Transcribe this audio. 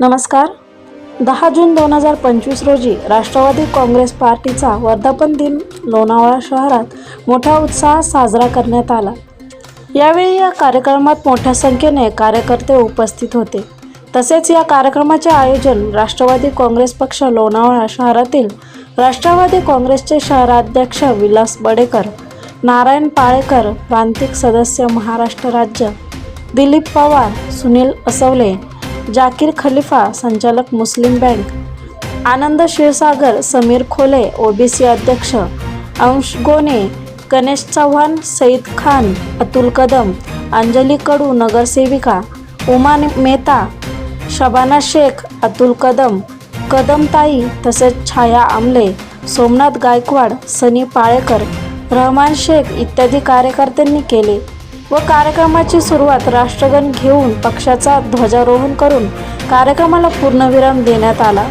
नमस्कार. दहा जून दोन हजार पंचवीस रोजी राष्ट्रवादी काँग्रेस पार्टीचा वर्धापन दिन लोणावळा शहरात मोठ्या उत्साहात साजरा करण्यात आला. यावेळी या कार्यक्रमात मोठ्या संख्येने कार्यकर्ते उपस्थित होते. तसेच या कार्यक्रमाचे आयोजन राष्ट्रवादी काँग्रेस पक्ष लोणावळा शहरातील राष्ट्रवादी काँग्रेसचे शहराध्यक्ष विलास बडेकर नारायण पाळेकर प्रांतिक सदस्य महाराष्ट्र राज्य दिलीप पवार सुनील असवले जाकीर खलिफा संचालक Muslim bank Anand Kshirsagar Sameer Khole OBC अध्यक्ष अंश गोने गणेश चव्हाण सईद खान अतुल कदम अंजली कडू नगरसेविका उमा मेहता शबाना शेख अतुल कदम कदमताई तसेच छाया आमले सोमनाथ गायकवाड सनी पाळेकर रहमान शेख इत्यादी कार्यकर्त्यांनी केले. व कार्यक्रमाची सुरुवात राष्ट्रगण घेऊन पक्षाचा ध्वजारोहण करून कार्यक्रमाला पूर्णविराम देण्यात आला.